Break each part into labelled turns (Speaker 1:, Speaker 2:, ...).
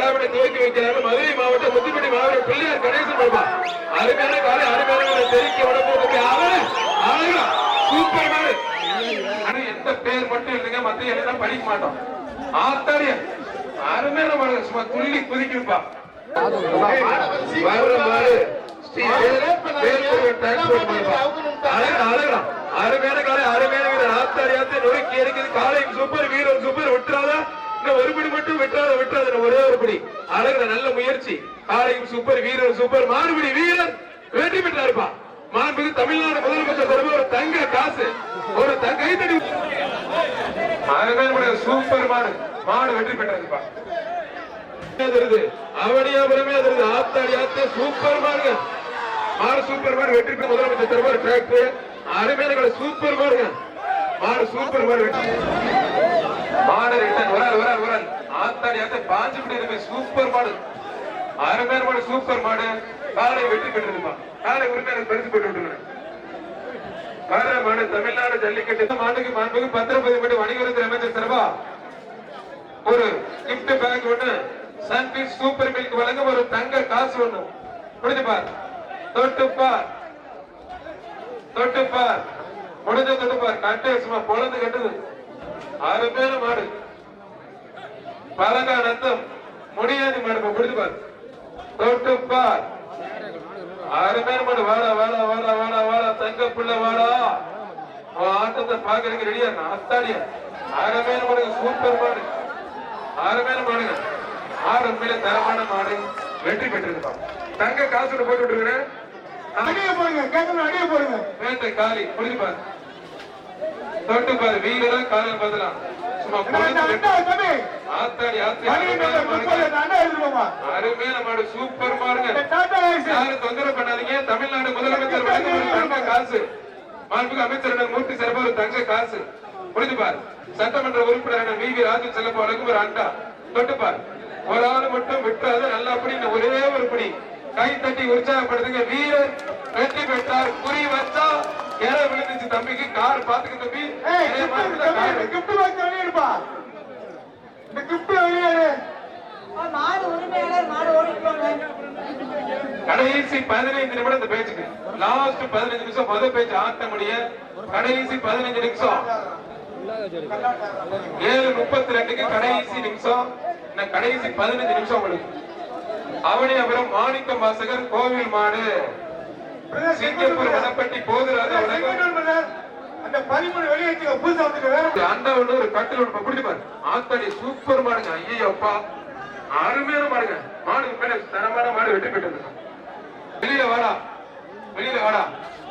Speaker 1: விழாவினை துவக்கி வைக்கிறார்கள். மதுரை மாவட்டம் முத்துப்பட்டி மாவட்டம் பிள்ளையார் கணேசன் பாபா அருமையான காலை அருமையான உடம்பு அழகா சூப்பர் மாடு. ஆனா எந்த பேர் மட்டும் இல்லைங்க. மத்த எல்லாம் படிக்க மாட்டோம். ஆத்தாடிய அருமையான மாடு. சும்மா துள்ளி குதிக்குப்பா வர்ற மாடு. ஸ்ரீ. அழகா. அருமையான காலை அருமையான வீரர். ஆத்தாடி ஆத்தி நொறுக்கி இருக்குது காலையும் சூப்பர் வீரர் சூப்பர் விட்டுறாதா. இன்னும் ஒரு படி மட்டும் விட்டுறாத விட்டுறாத இன்னும் ஒரே ஒரு படி அழகுற நல்ல முயற்சி. காலையும் சூப்பர் வீரர் சூப்பர் மாறுபடி வீரர். வெற்றி பெற்றாருப்பா மாண்புக்கு தமிழ்நாடு முதலமைச்சர் தரப்பு ஒரு தங்க காசு. ஒரு கைத்தடி. சூப்பர் மாடு. மாடு வெற்றி பெற்றாருப்பா அதிருது அவனியாபுரமே அதிருது ஆத்தாடி ஆத்தே சூப்பர் மாடுங்க. மாடு சூப்பர் மாடு வெற்றி பெற்ற முதலமைச்சர் தருவார் டிராக்டர் அருமையான கடை சூப்பர் மாடுங்க. மாடு சூப்பர் மாடு வெற்றி மாடு ரிட்டன் வரால் வரால் வரால் ஆத்தாடி ஆத்தே பாஞ்சு படி இருக்கு சூப்பர் மாடு. அருமையான மாடு சூப்பர் மாடு. காலை வெற்றி பெற்றிருப்பா காலை உரிமையான பரிசு பெற்று விட்டுருங்க வர மாடு தமிழ்நாடு ஜல்லிக்கட்டு. இந்த மாட்டுக்கு மாண்புக்கு பத்திரப்பதி மணி வணிகத்துறை அமைச்சர் தரவா ஒரு gift பேக் ஒண்ணு சன்பிஸ் சூப்பர் மில்க் வழங்கும் ஒரு தங்க காசு ஒண்ணு. முடிஞ்சு பார். தொட்டு பார். தொட்டு முடிஞ்ச தொட்டு பார். கட்டு சும்மா பொழந்து கட்டுது. அருமையான மாடு. பழங்கா நத்தம் முடியாது மாடு முடிஞ்சு பார். தொட்டு பார். அருமையான மாடு வாடா வாடா வாடா வாடா வாடா. தங்க புள்ள வாடா. உன் ஆட்டத்தை பாக்குறதுக்கு ரெடியா அத்தாடியா? அருமையான மாடு. சூப்பர் மாடு அருமையான மாடுங்க மாடு உண்மையில தரமான மாடு. வெற்றி பெற்றிருப்பான் தங்க காசு போட்டு விட்டுருக்கிறேன்.
Speaker 2: அடிய போடுங்க கேட்கணும் அடிய போடுங்க.
Speaker 1: வேட்டை காலி. புரிஞ்சு பாரு. தொட்டு பாரு. வீரரா சூப்பர் யாரும் தொந்தரவு பண்ணாதீங்க. தமிழ்நாடு முதலமைச்சர் காசு. மாண்புக்கு அமைச்சர் மூர்த்தி ஒரு தங்க காசு. புரிஞ்சு பார். சட்டமன்ற உறுப்பினர் வி. வி. ராஜன் செல்லப்ப ஒரு அண்டா. தொட்டு பார். ஒரு ஆள் மட்டும் விட்டுறாத நல்லா அப்படி ஒரே ஒரு படி. கை தட்டி உற்சாகப்படுத்துங்க. வீரர் வெற்றி பெற்றார். குறி வச்சா ஏற விழுந்துச்சு தம்பிக்கு. கார் பாத்துக்க தம்பி. கடைசி பதினைந்து நிமிடம் இந்த பேச்சுக்கு. லாஸ்ட் பதினஞ்சு நிமிஷம். முதல் பேச்சு ஆட்ட முடிய கடைசி பதினஞ்சு நிமிஷம். ஏழு முப்பத்தி ரெண்டுக்கு கடைசி நிமிஷம். கடைசி பதினஞ்சு நிமிஷம் உங்களுக்கு. அவனியாபுரம் மாணிக்கம் வாசகர் கோவில் மாடு. சிங்கப்பூர் வனப்பட்டி போதுராஜ
Speaker 2: அந்த பதிமூணு வெளியேற்றுங்க புதுசா வேற
Speaker 1: அந்த ஒண்ணு ஒரு கட்டில் ஒண்ணு பிடிச்சு பாரு. ஆத்தாடி சூப்பர் மாடுங்க. ஐயோ அப்பா அருமையான மாடுங்க. மாடு மேல தரமான மாடு வெற்றி பெற்றது வெளியில வாடா. வெளியில வாடா.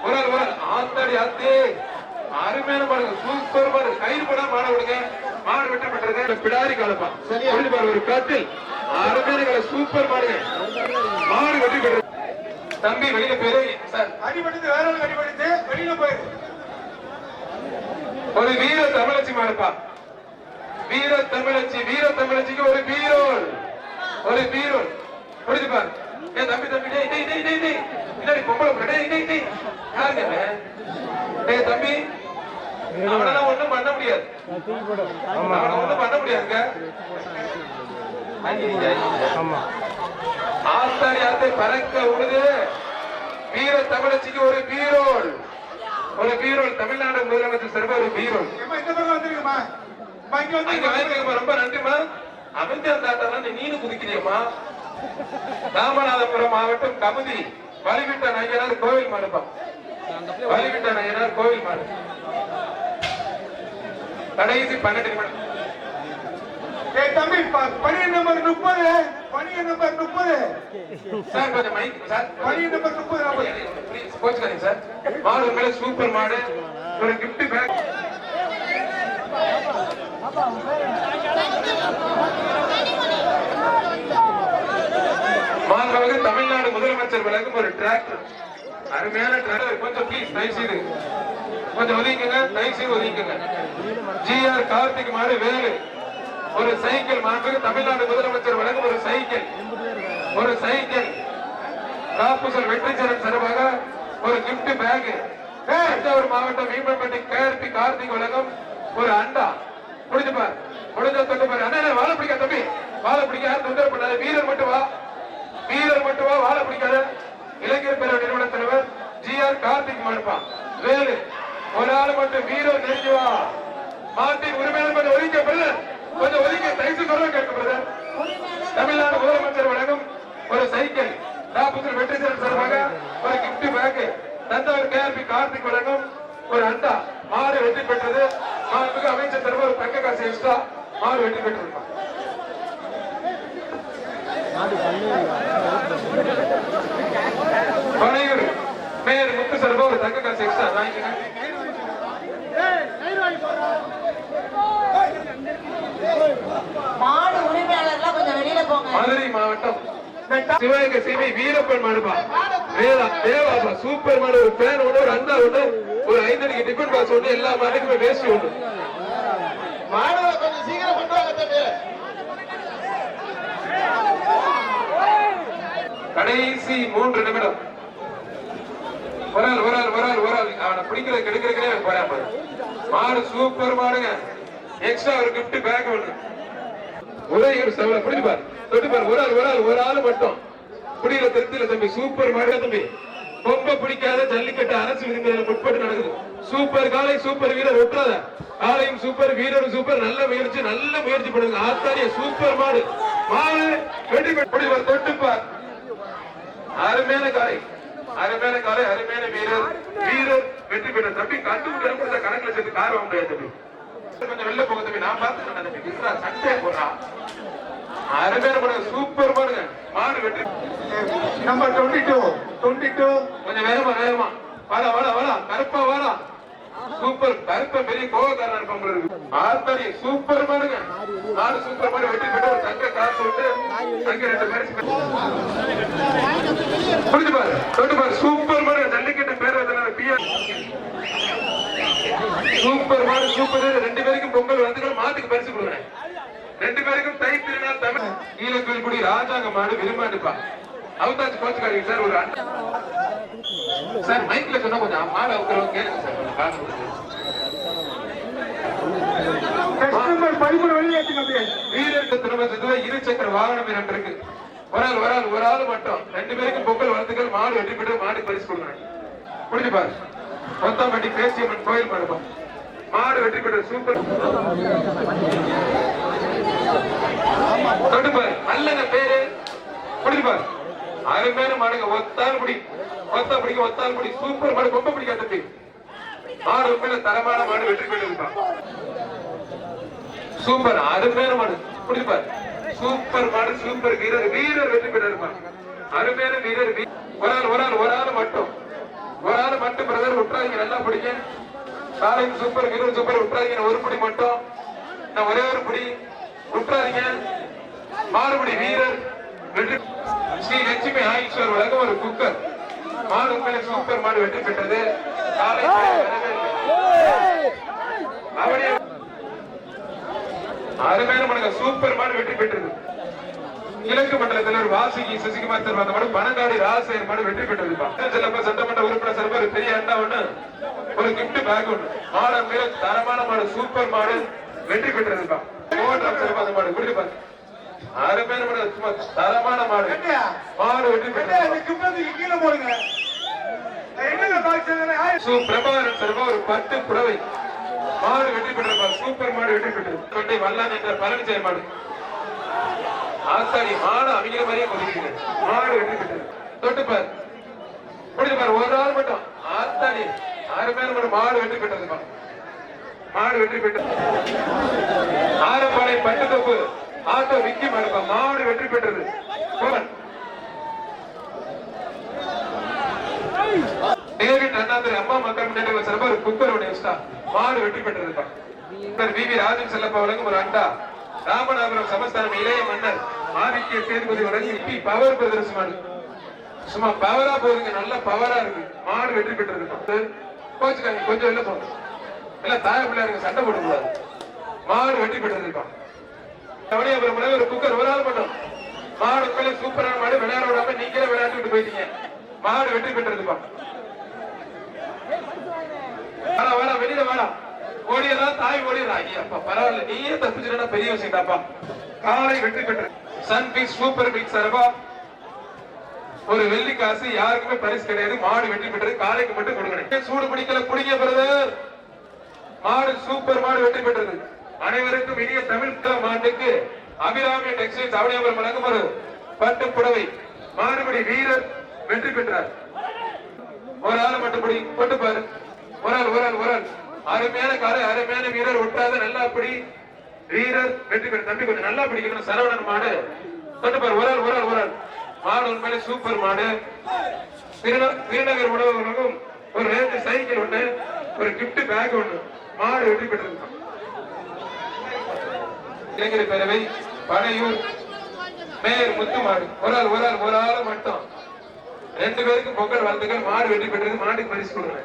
Speaker 1: ஒரு ஆள் ஒரு ஆத்தாடி ஆத்தே. அருமையான மாடுங்க. சூப்பர் மாடு. கயிறு போட மாட விடுங்க. மாடு வெற்றி பெற்றது பிடாரி காலப்பா. புரிஞ்சு பாரு ஒரு கட்டில். அருமையான சூப்பர் மாடுங்க. மாடு வெற்றி பெற்றது. தம்பி வெளியில பேரு சார்
Speaker 2: அடிபடுத்து வேற ஒரு அடிபடுத்து வெளியில போயிரு.
Speaker 1: ஒரு வீர தமிழச்சி மாடுப்பா. வீர தமிழச்சி வீர தமிழச்சிக்கு ஒரு பீரோல் ஒரு பீரோல் புரிஞ்சு பாரு. ஏ தம்பி தம்பி டேய் டேய் டேய் டேய் டேய். பின்னாடி பொம்பளை புள்ள, டேய் டேய் டேய். யாருங்க? டேய் தம்பி. அவனெல்லாம் ஒண்ணும் பண்ண முடியாது. அவனை ஒண்ணும் பண்ண முடியாதுங்க. ஆத்தாடி ஆத்தை பறக்க விடுது. வீர தமிழச்சிக்கு ஒரு பீரோல். ஒரு பீரோல். தமிழ்நாடு முதலமைச்சர் சிறப்பு ஒரு பீரோல். ரொம்ப நன்றிம்மா அமைச்சர் தாத்தாலாம் நீ நீனு குதிக்கிறியம்மா ராமநாதபுரம் மாவட்டம் கமுதி. வலிவிட்ட நையனார் கோவில் மாடுப்பா. வலிவிட்ட நையனார் கோவில் மாடு. கடைசி பன்னெண்டு நிமிடம்.
Speaker 2: தம்பி பனியன் நம்பர் முப்பது பனியன் நம்பர் முப்பது.
Speaker 1: சார் கொஞ்சம் மைக் சார்.
Speaker 2: பனியன் நம்பர் முப்பது
Speaker 1: கோச்சுக்காதீங்க சார். மாடு மேல சூப்பர் மாடு. ஒரு gift பேக் மாண்புமிகு தமிழ்நாடு முதலமைச்சர் வழங்கும் ஒரு டிராக்டர் அருமையான டிராக்டர் கொஞ்சம் ப்ளீஸ் தயவு செய்து கொஞ்சம் ஒதுங்கிக்கங்க தயவு செய்து ஒதுங்கிக்கங்க ஜிஆர் கார்த்திக் மாடு வேலு. ஒரு சைக்கிள் மாண்புமிகு தமிழ்நாடு முதலமைச்சர் வழங்கும் ஒரு சைக்கிள். ஒரு சைக்கிள். காப்புசல் வெற்றிச்சரன் சார்பாக ஒரு கிப்ட் பேக் தஞ்சாவூர் மாவட்டம் வீம்பம்பட்டி கேஆர்பி கார்த்திக் வழங்கும் ஒரு அண்டா. முடிஞ்சு பார். முடிஞ்ச தொட்டு பாரு. அண்ணா வாழை பிடிக்க தம்பி. வாழை பிடிக்க யாரும் தொந்தரவு பண்ணாத. வீரர் மட்டும் வா. வீரர் மட்டும் வா. வாழை பிடிக்காத. இளைஞர் பேரவை நிறுவன தலைவர் ஜி ஆர் கார்த்திக் மனுப்பான். வேலு. ஒரு ஆள் மட்டும் வீரர் நெருங்கி வா. மாட்டின் உரிமையாளர் கொஞ்சம் கொஞ்சம் ஒதுக்கி தயசு குரல் கேட்க பிரதர் தமிழ்நாடு முதலமைச்சர் வழங்கும் ஒரு சைக்கிள். நாற்பத்தி வெற்றி சேரன் சார்பாக ஒரு கிஃப்ட் பேக் தந்தவர் கேஆர்பி கார்த்திக் வழங்கும் ஒரு அண்டா. மாடு வெற்றி பெற்றது. மாண்புக்கு அமைச்சர் தருவ ஒரு தங்க காசு எக்ஸ்ட்ரா மாடு வெற்றி பெற்றிருக்கான் பனையூர் மேயர் முத்து சார்பாக ஒரு தங்க காசு எக்ஸ்ட்ரா. வாங்கிக்கங்க
Speaker 3: மாடு உரிமையாளர்லாம் கொஞ்சம் வெளியில போங்க
Speaker 1: மதுரை மாவட்டம். சிவகங்கை சீமை வீரப்பன் மாடுபா. வேதா தேவாபா சூப்பர் மாடு. ஒரு பேன் ஒண்ணு ஒரு அண்டா ஒண்ணு ஒரு ஐந்தடிக்கு டிஃபன் பாக்ஸ் ஒண்ணு எல்லா மாட்டுக்குமே வேஸ்ட்
Speaker 2: கொஞ்சம் சீக்கிரம் வாங்க தம்பி.
Speaker 1: கடைசி மூன்று நிமிடம். ஒரு ஆள் ஒரு ஆள் அவனை பிடிக்கிற கெடுக்கிறதுக்கே போறான் மாடு சூப்பர் மாடுங்க. எக்ஸ்ட்ரா ஒரு gift பேக் ஒண்ணு. ஒரே ஒரு செவலை பிடிச்சு பாரு. தொட்டு பாரு ஒரு ஆள் ஒரு ஆள் ஒரு ஆள் மட்டும். புடியில திருத்தில தம்பி சூப்பர் மழை தம்பி. ரொம்ப பிடிக்காத ஜல்லிக்கட்டு அரசு விதிமுறைகளை முற்பட்டு நடக்குது. சூப்பர் காலை சூப்பர் வீரர் விட்டுறாத காலையும் சூப்பர் வீரரும் சூப்பர் நல்ல முயற்சி நல்ல முயற்சி பண்ணுங்க. ஆத்தாரிய சூப்பர் மாடு. மாடு வெட்டி பெற்று தொட்டுப்பார் அருமையான காலை. அருமையான காலை அருமையான வீரர். வீரர் வெற்றி பெற்ற தம்பி கண்டு கூட கணக்குல சேர்த்து கார் வாங்க முடியாது தம்பி. கொஞ்சம் வெளில போக தம்பி. நான் பார்த்து தம்பி. போடுறான் அருமையான பாருங்க சூப்பர் பாருங்க. மாடு வெற்றி.
Speaker 2: Number twenty two twenty two
Speaker 1: கொஞ்சம் வேகமா வேகமா. வாடா கருப்பா வாடா. சூப்பர் கருப்ப பெரிய கோவக்காரன் போல இருக்கு. ஆத்தாடி சூப்பர் பாருங்க. நாலு சூப்பர் மாதிரி வெற்றி பெற்று ஒரு தங்க காசு விட்டு அங்க ரெண்டு பரிசு புரிஞ்சு பாரு தொட்டு பாரு. சூப்பர் மாடு ஜல்லிக்கட்டு பேர் வந்தனால பிஆர். சூப்பர் மாடு சூப்பர். ரெண்டு பேருக்கும் பொங்கல் வந்துகள் மாட்டுக்கு பரிசு கொடுக்குறேன். ரெண்டு பேருக்கும் தை திருநாள் ஈழக்குடி ராஜாங்க மாடு விரும்பாண்டுப்பா. அவதாச்சு கோச்சுக்காரங்க சார் ஒரு சார் மைக்ல சொன்னா கொஞ்சம் மாடு அவுக்கிறவங்க கேளுங்க சார் கொஞ்சம் காசு வாகனம் இருக்கு. ஒரு ஆள் ஒரு ஆள் ஒரு ஆள் மட்டும். ரெண்டு பேருக்கும் பொங்கல் வாழ்த்துக்கள். மாடு வெற்றி பெற்று மாடு பரிசு கொடுக்குறேன் புரிஞ்சு பாரு. கொத்தாம்பட்டி பேசியம்மன் கோயில் மாடுப்பா மாடு வெற்றி பெற்ற சூப்பர் தொடுப்பார். பாரு பேரு. பிடிப்பார். பாரு அருமையான மாடுங்க. ஒத்தால் குடி ஒத்தா பிடிக்க ஒத்தால் குடி சூப்பர் மாடு. ரொம்ப பிடிக்காத தம்பி மாடு உண்மையில தரமான மாடு வெற்றி பெற்றிருப்பான் சூப்பர். அருமையான மாடு. பிடிப்பார். சூப்பர் மாடு சூப்பர் வீரர். வீரர் வெற்றி பெற்றிருப்பான் அருமையான வீரர். வீ- ஒரு ஆள் ஒரு ஆள் ஒரு ஆள் மட்டும். ஒரு ஆள் மட்டும் பிரதர் விட்டுறாதீங்க நல்லா பிடிங்க. காலையும் சூப்பர் வீரர் சூப்பர். விட்டுறாதீங்க ஒரு பிடி மட்டும். நான் ஒரே ஒரு பிடி. விட்டுறாதீங்க மாறுபடி வீரர் வெற்றி ஸ்ரீ லட்சுமி ஆயுஷ்வர் வழங்கும் ஒரு குக்கர். மாடு உண்மையிலே சூப்பர் மாடு வெற்றி பெற்றது. காலை அருமையான மடங்க சூப்பர் மாடு வெற்றி பெற்றது. கிழக்கு மண்டல தலைவர் வாசுகி சசிகுமார் சார் அந்த மாடு பனங்காடி ராசையர் மாடு வெற்றி பெற்றதுப்பா செல்லப்ப சட்டமன்ற உறுப்பினர் சார்பா ஒரு பெரிய அண்டா ஒண்ணு. ஒரு கிஃப்ட் பேக் ஒண்ணு. மாடு தரமான மாடு சூப்பர் மாடு வெற்றி பெற்றதுப்பா மாடு மாடு சும்மா தரமான மாடு? மாடு பெற்றது
Speaker 2: கிப்டத்துக்கு கீழே போடுங்க.
Speaker 1: பிரபாகரன் சார்பா ஒரு பட்டு புடவை. மாடு வெற்றி பெற்ற சூப்பர் மாடு வெற்றி பெற்றது கொண்டை வல்லான் என்ற பழனிசாமி மாடு. ஆத்தாடி மாடு அவங்க மாதிரியே கொதிக்குது மாடு வெற்றி பெற்றது தொட்டு பார். முடிஞ்சு பாரு ஒரு ஆள் மட்டும். ஆத்தாடி அருமையான மாடு மாடு வெற்றி பெற்றதுப்பா மாடு வெற்றி பெற்றது ஆரப்பாளை பட்டு தொப்பு ஆட்டோ விக்கி மாடுப்பா மாடு வெற்றி பெற்றது. கோவன். அண்ணாதுரை அம்மா மக்கள் முன்னேற்ற சிறப்பா குக்கர் ஒன்று எக்ஸ்ட்ரா மாடு வெற்றி பெற்றதுப்பா. Sir V V Rajan Chellappa வழங்கும் ஒரு அண்டா. ராமநாதபுரம் சமஸ்தானம் இளைய மன்னர் ஆதித்ய சேதுபதி வழங்கி பி பவர் பிரதர்ஸ் மாடு. சும்மா பவரா போகுதுங்க. நல்ல பவரா இருக்கு. மாடு வெற்றி பெற்றதுப்பா. கோச்சுக்காங்க கொஞ்சம் வெளில போங்க. இல்ல தாய பிள்ளைங்க சண்டை போட மாடு வெட்டி பெற்றதுப்பா கவனியாபுரம் முன்னாடி ஒரு குக்கர் ஒரு ஆள் மட்டும். மாடு உண்மையிலே சூப்பரான மாடு விளையாட விடாம நீங்களே விளையாட்டு விட்டு போயிட்டீங்க. மாடு வெற்றி பெற்றதுப்பா வாடா வாடா வெளியில வாடா. ஓடியதா தாய் ஓடிடுறா ஐயா அப்பா பரவாயில்ல. நீயே தப்பிச்சுட்டா பெரிய விஷயம்டாப்பா. காலை வெற்றி பெற்றது சன் பிக் சூப்பர் பிக் சர்வா ஒரு வெள்ளி காசு யாருக்குமே பரிசு கிடையாது. மாடு வெற்றி பெற்றது காலைக்கு மட்டும் கொடுக்கணும். சூடு பிடிக்கல குடிங்க பிரதர் மாடு சூப்பர் மாடு வெற்றி பெற்றது. அனைவருக்கும் இனிய தமிழ் கல மாட்டுக்கு அபிராமி டெக்ஸ்டைல்ஸ் அவனியாபுரம் வழங்கும் ஒரு பட்டு புடவை மாறுபடி வீரர் வெற்றி பெற்றார். ஒரு ஆள் மட்டுப்படி படி பாரு. ஒரு ஆள் ஒரு ஆள் ஒரு ஆள். அருமையான காலை அருமையான வீரர் ஒட்டாத நல்லா அப்படி வீரர் வெற்றி பெற்ற தம்பி கொஞ்சம் நல்லா பிடிக்கணும். சரவணன் மாடு. தொட்டு பாரு ஒரு ஆள் ஒரு ஆள் ஒரு ஆள். மாடு உண்மையிலே சூப்பர் மாடு. திருநகர் உணவகங்களுக்கும் ஒரு ரெண்டு சைக்கிள் ஒண்ணு ஒரு கிஃப்ட் பேக் ஒண்ணு மாடு வெற்றி பெற்றிருக்கான் இளைஞர் பேரவை பனையூர் மேயர் முத்து மாடு ஒரு ஆள் ஒரு ஆள் ஒரு ஆள் மட்டும். ரெண்டு பேருக்கு பொங்கல் வாழ்த்துக்கள். மாடு வெற்றி பெற்றது மாட்டுக்கு பரிசு கொடுங்க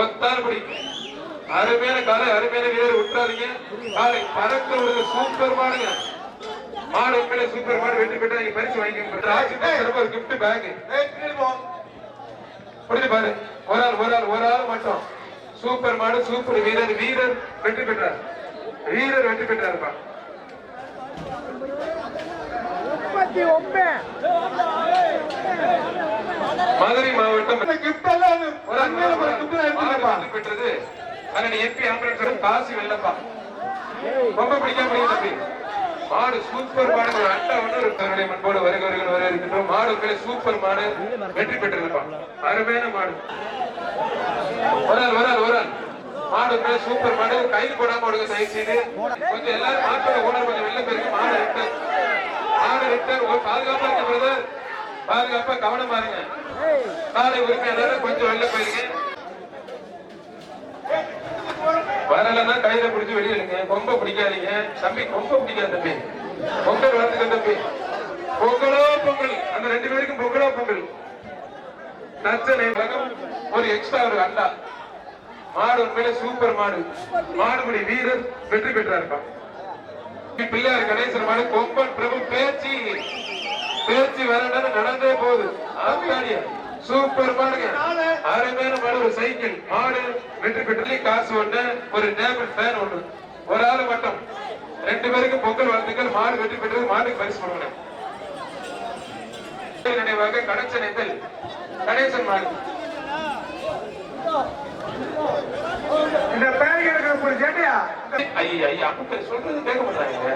Speaker 1: ஒத்தால் படி அருமையான காலை அருமையான வீரர் விட்டுறாதீங்க காலை பறக்க விடுங்க சூப்பர் மாடுங்க. மாடு உண்மையிலே சூப்பர் மாடு வெற்றி பெற்று நீங்க பரிசு ராஜ்குமார் ஒரு கிஃப்ட் பேக்
Speaker 2: ஏய், கீழே போ.
Speaker 1: புரியுது பாரு. ஒரு ஆள் ஒரு ஆள் ஒரு ஆள் மட்டும். சூப்பர் மாடு சூப்பர் வீரர் வீரர் வெற்றி பெற்றார். வீரர் வெற்றி பெற்றாருப்பா. மதுரை மாவட்டம் பெற்றது. அதனை எம்பி ஆம்புலன்ஸ் காசு வெள்ளப்பா. ரொம்ப பிடிக்காம பிடிக்கும் தம்பி? மாடு சூப்பர் மாடு ஒரு அட்டா ஒன்று ஒரு தன்னுடைய மண்போடு வருகிறவர்கள் வர இருக்கின்றோம். மாடுகளை சூப்பர் மாடு. வெற்றி பெற்றிருப்பான் அருமையான மாடு. ஒரு ஆள் ஒரு மாடுகளை சூப்பர் மாடு. கை போடாம விடுங்க தயவு செய்து கொஞ்சம் எல்லாரும் மாட்டோட ஓனர் கொஞ்சம் வெளில போயிருக்கு மாடு ரிட்டர் மாடு ரிட்டர் ஒரு பாதுகாப்பா இருக்க பிரதர் பாதுகாப்பா கவனம் பாருங்க காலை உரிமையாளர் கொஞ்சம் வெளில போயிருக்கேன் வரலன்னா கையில பிடிச்சு வெளியிடுங்க கொம்ப பிடிக்காதீங்க. தம்பி கொம்ப பிடிக்காது தம்பி. பொங்கல் வளர்த்துக்க தம்பி. பொங்கலோ பொங்கல். அந்த ரெண்டு பேருக்கும் பொங்கலோ பொங்கல். நச்சனை வகம் ஒரு எக்ஸ்ட்ரா ஒரு அண்டா. மாடு உண்மையில சூப்பர் மாடு. மாடுபடி வீரர் வெற்றி பெற்றாருப்பா. பிள்ளையார் கணேசர் மாடு கொம்பன் பிரபு பேச்சு. பேச்சு வரணும்னு நடந்தே போகுது. ஆத்தாடியா சூப்பர் மாடுங்க அருமையான மாடு ஒரு சைக்கிள் மாடு வெற்றி பெற்று காசு ஒண்ணு ஒரு டேபிள் ஃபேன் ஒண்ணு. ஒரு ஆளு மட்டும். ரெண்டு பேருக்கு பொங்கல் வாழ்த்துக்கள் மாடு வெற்றி பெற்றது மாட்டுக்கு பரிசு கொடுக்கணும். நினைவாக கணச்சனைத்தல் கணேசன் மாடு.
Speaker 2: இந்த பேருக்கு ஜெட்டையா?
Speaker 1: ஐயா ஐயா அப்ப சொல்றது கேட்க மாட்டாங்க.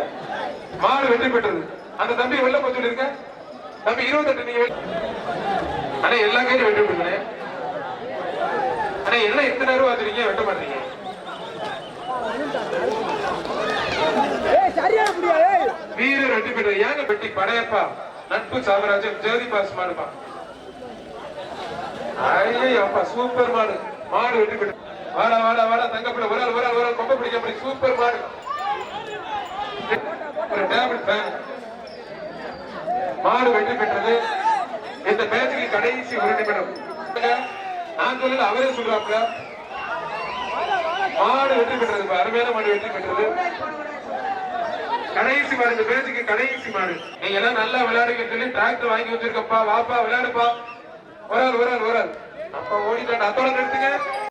Speaker 1: மாடு வெற்றி பெற்றது. அந்த தம்பி வெளில போய் சொல்லிருக்க தம்பி இருபத்தெட்டு நீங்க அண்ணா எல்லா கையிலும் வெற்றி பெற்றுங்க அண்ணா என்ன எத்தனை ரூபா வச்சிருக்கீங்க வெட்ட மாட்டீங்க. வீரர் வெற்றி பெற்றது ஏங்க பெட்டி? படையப்பா. நட்பு சாமராஜன் ஜோதி பாஸ் மாடுப்பா. ஐயோ அப்பா சூப்பர் மாடு. மாடு வெற்றி பெற்று வாடா வாடா வாடா தங்கப்பிள்ளை. ஒரு ஆள் ஒரு ஆள் ஒரு ஆள். கொம்ப பிடிக்க சூப்பர் மாடு. ஒரு டேபிள் ஃபேன். வெற்றி பெற்றது இந்த பேச்சுக்கு கடைசி ஒரு நிமிடம். நான் சொல்லல அவரே சொல்றாப்ல மாடு வெற்றி பெற்றது அருமையான மாடு வெற்றி பெற்றது. கடைசி மாடு இந்த பேச்சுக்கு கடைசி மாடு. நீங்க எல்லாம் நல்லா விளையாடுங்க சொல்லி டிராக்டர் வாங்கி வச்சிருக்கப்பா வாப்பா விளையாடுப்பா. ஒரு ஆள் ஒரு ஆள் ஒரு ஆள். அப்ப ஓடிட்டான் அத்தோட நிறுத்துங்க.